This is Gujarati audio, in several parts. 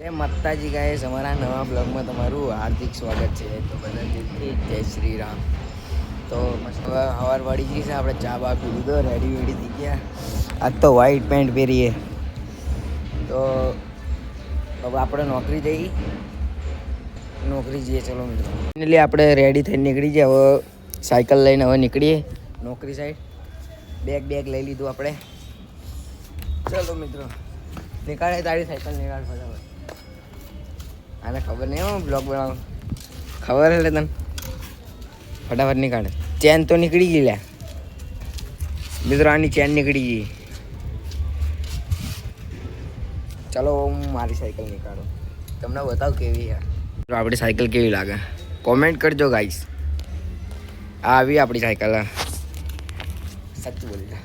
જય માતાજી ગાય અમારા નવા બ્લોગમાં તમારું હાર્દિક સ્વાગત છે. તો બધા દિલથી જય શ્રી રામ. તો મસ્ત હવે સવાર વળી ગઈ છે, આપણે ચા બા પી લીધો રેડી વેડી થઈ ગયા. આજ તો વ્હાઈટ પેન્ટ પહેરીએ. તો હવે આપણે નોકરી જઈ. નોકરી જઈએ, ચલો મિત્રો. એટલે આપણે રેડી થઈને નીકળી ગયા. હવે સાયકલ લઈને હવે નીકળીએ નોકરી સાઈડ બેગ બેગ લઈ લીધું આપણે. ચલો મિત્રો. નીકાળે તારી સાયકલ નીકાળ ફટાફટ. આને ખબર નહીં હો બ્લોગ બનાવ ખબર એટલે તને? ફટાફટ નીકાળે. ચેન તો નીકળી ગઈ લ્યા મિત્રો, આની ચેન નીકળી ગઈ. ચાલો, હું મારી સાયકલ નીકાળું. તમને બતાવ કેવી છે. આપણી સાયકલ કેવી લાગે? કોમેન્ટ કરજો ગાઈસ આવી આપણી સાયકલ સાચું બોલજો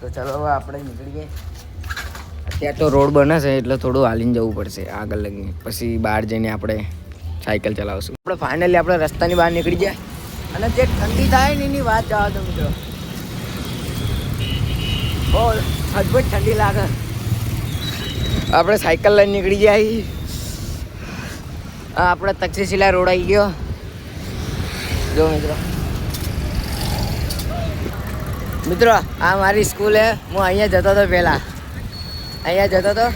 તો ચાલો, હવે આપણે નીકળીએ. અત્યારે તો રોડ બને છે, એટલે થોડું હાલીને જવું પડશે આગળ લગી પછી બહાર જઈને આપણે સાયકલ ચલાવશું. આપણે ફાઇનલી આપણે રસ્તાની બહાર નીકળી જાય અને જે ઠંડી થાય ને એની વાત જવા દો મિત્રો. બહુ અદભુત ઠંડી લાગે. આપણે સાયકલ લઈને નીકળી જાય આપણે તક્ષશિલા રોડ આવી ગયો. જો મિત્રો. મિત્રો, આ મારી સ્કૂલ હું અહીંયા જતો હતો પહેલાં. અહીંયા જતો હતો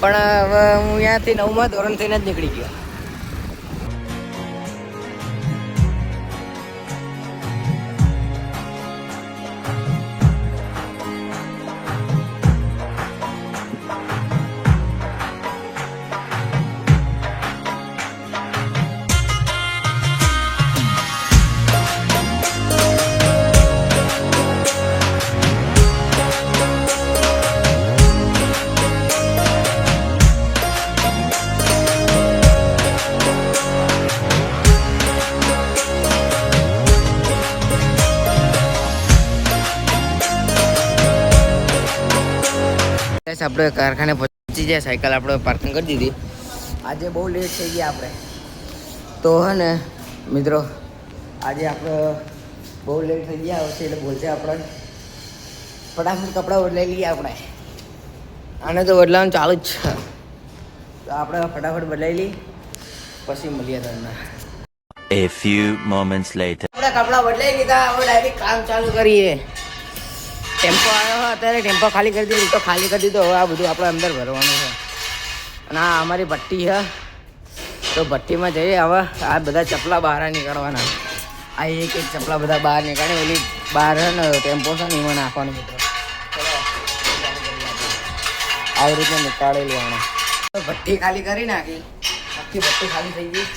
પણ હવે હું અહીંયાથી નવમાં ધોરણ થઈને જ નીકળી ગયો. બસ આપણે કારખાને પહોંચી જાય સાયકલ આપણે પાર્કિંગ કરી દીધી. આજે બહુ લેટ થઈ ગયા આપણે. તો હે ને મિત્રો આજે આપણે બહુ લેટ થઈ ગયા છે એટલે બોલશે આપણે. ફટાફટ કપડાં બદલાઈ લઈએ આપણે. આને તો બદલાવાનું ચાલુ જ છે. તો આપણે ફટાફટ બદલાઈ લઈએ પછી મળીએ તમને. A few moments later. આપણે કપડાં બદલાઈ લીધા હવે ડાયરેક્ટ કામ ચાલુ કરીએ. ટેમ્પો આવ્યો હોય, અત્યારે ટેમ્પો ખાલી કરી દીધો તો ખાલી કરી દીધો. હવે આ બધું આપણે અંદર ભરવાનું છે. અને આ અમારી ભટ્ટી છે. તો ભટ્ટીમાં જઈએ હવે, આ બધા ચપલા બહાર નીકળવાના. આ એક એક ચપલા બધા બહાર નીકળે, ઓલી બહાર ને, ટેમ્પો છે ને, એમાં નાખવાનું મિત્રો આવી રીતે નીકાળી લેવાના. ભટ્ટી ખાલી કરી નાખી. આખી ભટ્ટી ખાલી થઈ ગઈ.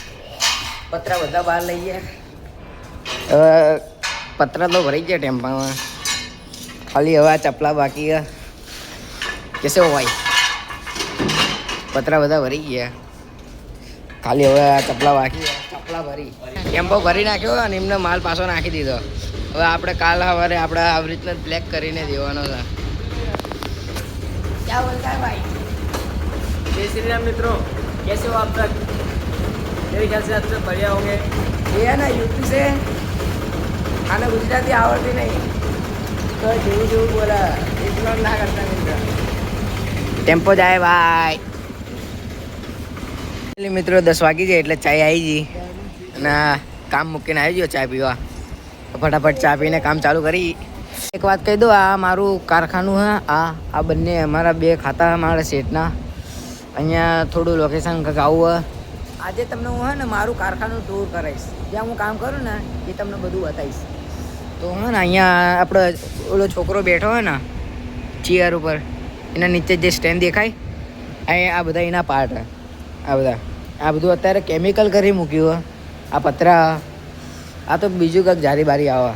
પતરા બધા બહાર લઈએ. પતરા તો ભરાઈ ગયા ટેમ્પામાં. ખાલી હવે આ ચપલા બાકી છે કેસે હોય પતરા બધા ભરી ગયા ખાલી હવે આ ચપલા બાકી છે ચપલા ભરી ટેમ્પો ભરી નાખ્યો અને એમને માલ પાછો નાખી દીધો હવે આપણે કાલ સવારે આપણે આવી રીતના બ્લેક કરીને દેવાનો છે ક્યાં બોલતા है भाई जय श्री राम मित्रों कैसे हो आप तक मेरे ख्याल से आप सब बढ़िया होंगे ये है ना यूपी से आने गुजराती आवड़ती नहीं તો જેવું જેવું બોલા ટેમ્પો જાય, ભાઈ. મિત્રો દસ વાગી જાય એટલે ચાય આવી ગઈ. અને કામ મૂકીને આવી ગયો ચા પીવા. ફટાફટ ચા પીને કામ ચાલુ કરી. એક વાત કહી દઉં આ મારું કારખાનું હા, આ આ બંને અમારા બે ખાતા મારા સેટના અહીંયા થોડું લોકેશન કંઈક આવું આજે તમને હું હે ને મારું કારખાનું ટૂર કરાવીશ. જ્યાં હું કામ કરું ને, એ તમને બધું બતાવીશ. તો હા ને, અહીંયા આપણો ઓલો છોકરો બેઠો હોય ને, ચેર ઉપર, એના નીચે જે સ્ટેન્ડ દેખાય આ આ બધા એના પાર્ટ આ બધા. આ બધું અત્યારે કેમિકલ કરી મૂક્યું આ પતરા, આ તો બીજું કંઈક જારી બારી આવે.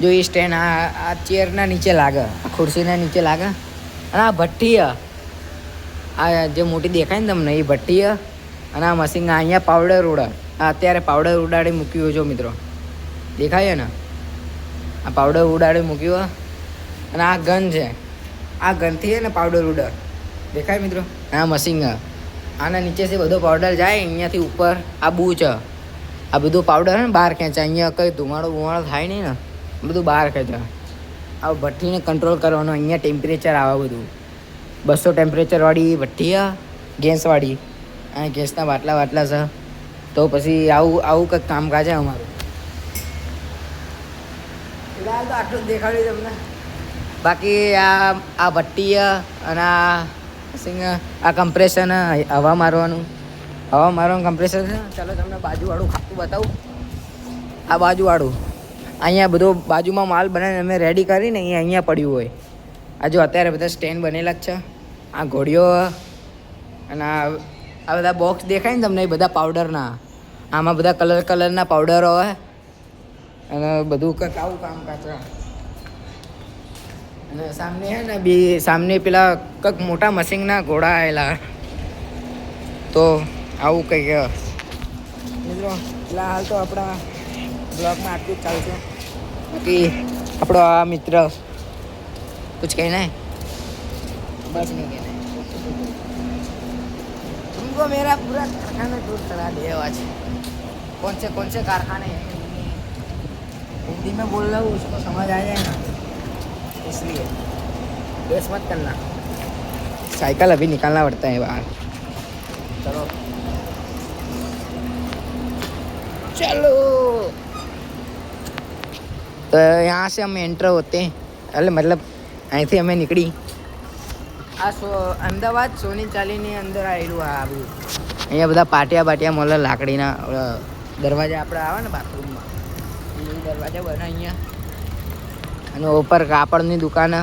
જો એ સ્ટેન્ડ આ આ ચેરના નીચે લાગે, આ ખુરશીના નીચે લાગે. અને આ ભઠ્ઠી આ જે મોટી દેખાય ને તમને, એ ભઠ્ઠી અને આ મશીન અહીંયા પાવડર ઉડા, આ અત્યારે પાવડર ઉડાડી મૂક્યું જો મિત્રો. દેખાય ને? આ પાવડર ઉડાડી મૂક્યો અને આ ગન છે. આ ગનથી છે ને પાવડર ઉડર દેખાય મિત્રો? આ મશીન આના નીચેથી બધો પાવડર જાય અહીંયાથી ઉપર. આ બૂ છે. આ બધું પાવડર ને બહાર ખેંચે અહીંયા કંઈ ધુમાડો બુમાડો થાય નહીં ને. બધું બહાર ખેંચે આ ભઠ્ઠીને કંટ્રોલ કરવાનો અહીંયા ટેમ્પરેચર આવે બધું. બસો ટેમ્પરેચરવાળી ભઠ્ઠી આ ગેસવાળી અને ગેસના બાટલા બાટલા છે. તો પછી આવું આવું કંઈક કામકાજ છે અમારું. તમને. બાકી આ આ ભટ્ટી અને આ સિંગ આ કમ્પ્રેશન હવા મારવાનું. હવા મારવાનું કમ્પ્રેશન છે. ચાલો તમને બાજુવાળું ખાતું બતાવું. આ બાજુવાળું. અહીંયા બધો બાજુમાં માલ બનાવીને અમે રેડી કરીને અહીંયા અહીંયા પડ્યું હોય. આ જો અત્યારે બધા સ્ટેન્ડ બનેલા જ છે. આ ઘોડીઓ અને આ બધા બોક્સ દેખાય ને તમને, એ બધા પાવડરના આમાં બધા કલર કલરના પાવડરો હોય. અને બધું કંઈક આવું કામ છે અને સામને હે ને બે સામને પેલા કંઈક મોટા મશીનના ઘોડા આવેલા તો આવું કંઈક હે. મિત્રો ફિલહાલ તો આપણા બ્લોગમાં આટલું જ ચાલશે બાકી આપણો આ મિત્ર कुछ कहना है बस नहीं कहना है तुमको मेरा पूरा कारखाना टूर करा दिया आज कौन से कौन से कारखाने हैं हिंदी में बोल रहा हूँ उसको समझ आ जाए ना इसलिए बेस मत करना साइकिल अभी निकालना पड़ता है बाहर चलो चलो तो यहाँ से हम एंटर होते हैं अरे मतलब અહીંથી અમે નીકળી આ સો અમદાવાદ સોની ચાલીની અંદર આવેલું આ બધું અહીંયા બધા પાટિયા બાટિયા મળે લાકડીના અ, દરવાજા આપણે આવે ને બાથરૂમમાં એ દરવાજા બને અહીંયા. અને ઉપર કાપડની દુકાન,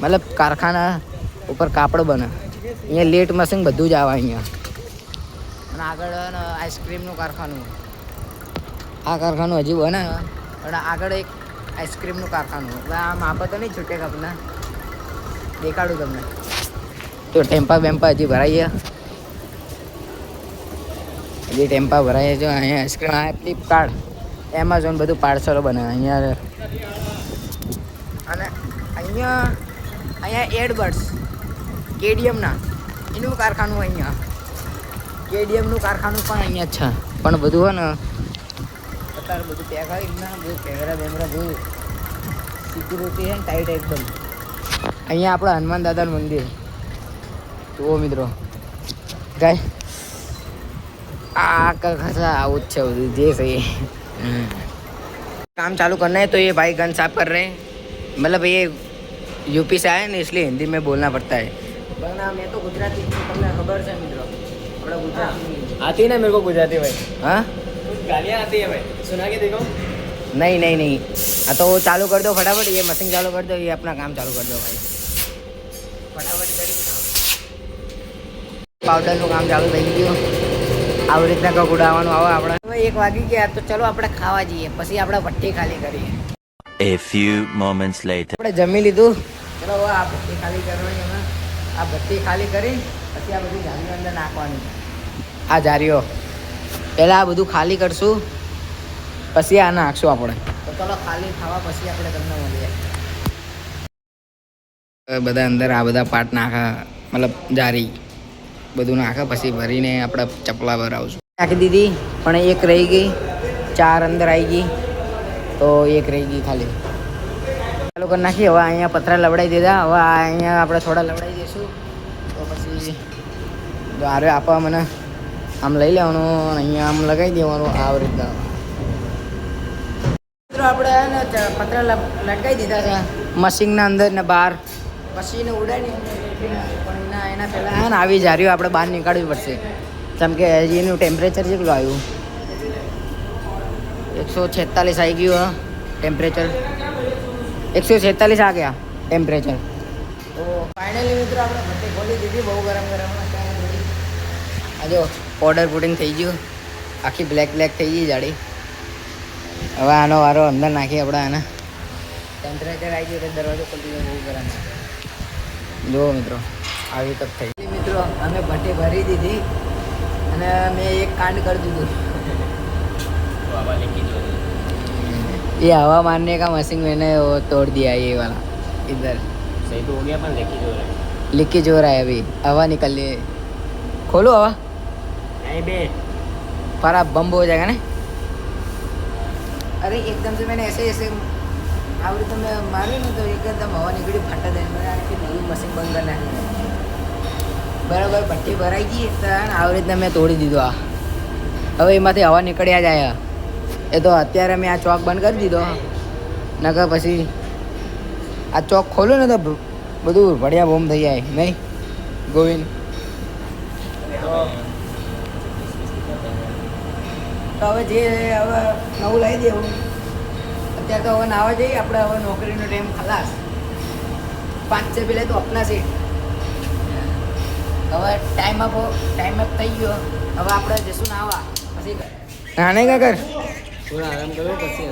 મતલબ કારખાના ઉપર કાપડ બને. અહીંયા લેટ મશીન બધું જ આવે અહીંયા. અને આગળ આઈસ્ક્રીમનું કારખાનું. આ કારખાનું હજી બને. પણ આગળ એક આઈસ્ક્રીમનું કારખાનું. હવે આ માપો તો નહીં છૂટે કપના દેખાડું તમને. તો ટેમ્પા બેમ્પા હજી ભરાઈએ. હજી ટેમ્પા ભરાઈએ. જો અહીંયા આઈસ્ક્રીમ, આ ફ્લિપકાર્ટ એમેઝોન બધું પાર્સલો બને અહીંયા અને અહીંયા અહીંયા એડબર્ડ્સ કેડીએમના એનું કારખાનું અહીંયા. કેડીએમનું કારખાનું પણ અહીંયા છે. પણ બધું હોય ને, અત્યારે બધું પેક આવી ના, બધું કેમેરા બેમેરા બધું સિક્યુરિટી છે ને ટાઈટ એકદમ. અહીંયા આપણા હનુમાન દાદાનું મંદિર. જુઓ મિત્રો. ગાય, આ કસા આવું જ છે બધું, જે સही काम चालू करना है तो ये भाई गन साफ कर रहे हैं मतलब ये यूपी से आए ना इसलिए हिंदी में बोलना पड़ता है वरना मैं तो गुजराती हूँ, તમને ખબર છે મિત્રો આપણે ગુજરાતી आती है ना मेरे को गुजराती भाई हाँ कुछ गालियाँ आती है भाई सुना के देखो नहीं नहीं नहीं हाँ तो वो चालू कर दो फटाफट ये मशीन चालू कर दो ये अपना काम चालू कर दो भाई ફટાફટ કરી પાવડરનું કામ ચાલુ થઈ ગયું આવી રીતના કંઈક ઉડાવવાનું આવે આપણે. હવે એક વાગી ગયા તો ચલો આપણે ખાવા જઈએ. પછી આપણે ભઠ્ઠી ખાલી કરીએ. A few moments later. આપણે જમી લીધું. ચલો હવે આ ભઠ્ઠી ખાલી કરવાની હવે. આ ભઠ્ઠી ખાલી કરી પછી આ બધી જારીઓ અંદર નાખવાની. આ જારીઓ પહેલાં આ બધું ખાલી કરશું. પછી આ નાખશું આપણે. તો ચલો ખાલી ખાવા પછી આપણે તમને મળીએ. બધા અંદર આ બધા પાર્ટ નાખા મતલબ જારી બધું નાખે, પછી ભરીને આપણે ચપલા ભરાવશું. નાખી દીધી, પણ એક રહી ગઈ, ચાર અંદર આવી ગઈ, તો એક રહી ગઈ ખાલી. ચાલુ કરી નાખી, હવે અહીંયા પતરા લવડાવી દીધા, હવે અહીંયા આપણે થોડા લવડાવી દઈશું. તો પછી આરે આપવા મને આમ લઈ લેવાનું અહીંયા આમ લગાવી દેવાનું આવી રીતના આપણે પતરા લટકાવી દીધા છે. મશીનના અંદર ને બહાર. મશીન ઉડાડી એના પહેલાં ને, આવી જારીઓ આપણે બહાર નીકાળવી પડશે. જેમ કે હજી એનું ટેમ્પરેચર કેટલું આવ્યું? એકસો છેતાલીસ આવી ગયું, હા ટેમ્પરેચર એકસો છેતાલીસ આ ગયા ટેમ્પરેચર તો ફાઇનલી મિત્રો, આપણે ભટ્ટી ખોલી દીધી, બહુ ગરમ ગરમ આ જો પાવડર પુડિંગ થઈ ગયું. આખી બ્લેક બ્લેક થઈ ગઈ જાડી. હવે આનો વારો અંદર નાખી આપણે આને. ટેમ્પરેચર આવી ગયું એટલે દરવાજો ખોલી ગયો બહુ ગરમ. જુઓ મિત્રો આવી તક થઈ મિત્રો અમે ભટ્ટી ભરી દીધી અને મેં એક કાંડ કરી દીધું बाबा लिखी जो ये हवा मारने का मशीन मैंने वो तोड़ दिया ये वाला इधर सही तो हो गया पर लिखी जो रहा लीकेज हो रहा है अभी हवा निकल रही है खोलो हवा नहीं बे पर आप बम हो जाएगा ना अरे एकदम से मैंने ऐसे ऐसे आवड़ी तो मैं मारी ना तो एकदम हवा निकली फटा दे मैंने आके नई मशीन बंद करना है બરાબર, પટ્ટી ભરાઈ ગઈ તો આવી રીતના મેં તોડી દીધો આ. હવે એમાંથી હવા નીકળ્યા જાય એ તો અત્યારે મેં આ ચોક બંધ કરી દીધો. નકર પછી આ ચોક ખોલો ને તો બધું ભડિયા બોમ થઈ જાય. નહીં? ગોવિંદ. તો હવે જે, હવે નવું લઈ દેવું. અત્યારે તો હવે નાવા જઈએ, આપણે હવે નોકરીનો ટાઈમ ખલાસ. પાંચ છે પેલે તો અપના છે. હવે ટાઈમ અપ ટાઈમ અપ થઈ ગયો. હવે આપણે જશું નાવા. પછી નાને કા કર થોડા આરામ કરો પછી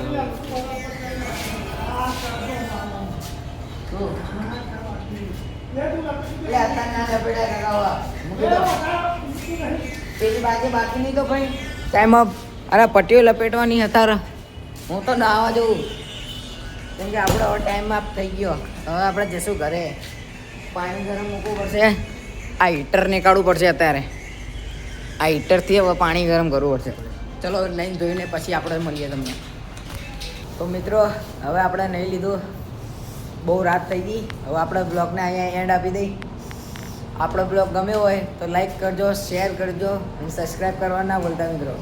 ના બાકીની તો ભાઈ ટાઈમ અપ અરે પટ્ટીઓ લપેટવાની હતા હું તો નાવા જઉં. કેમ કે આપણો હવે ટાઈમ આપ થઈ ગયો. હવે આપણે જશું ઘરે. પાણી ગરમ મૂકવું પડશે. આ હીટર નીકાળવું પડશે અત્યારે. આ હીટરથી હવે પાણી ગરમ કરવું પડશે. ચલો નહીં ધોઈને પછી આપણે મળીએ તમને. તો મિત્રો, હવે આપણે નહીં લીધું. બહુ રાત થઈ ગઈ. હવે આપણે બ્લોગને અહીંયા એન્ડ આપી દઈ. આપણો બ્લોગ ગમ્યો હોય તો લાઈક કરજો શેર કરજો અને સબસ્ક્રાઈબ કરવા ના ભૂલતા મિત્રો.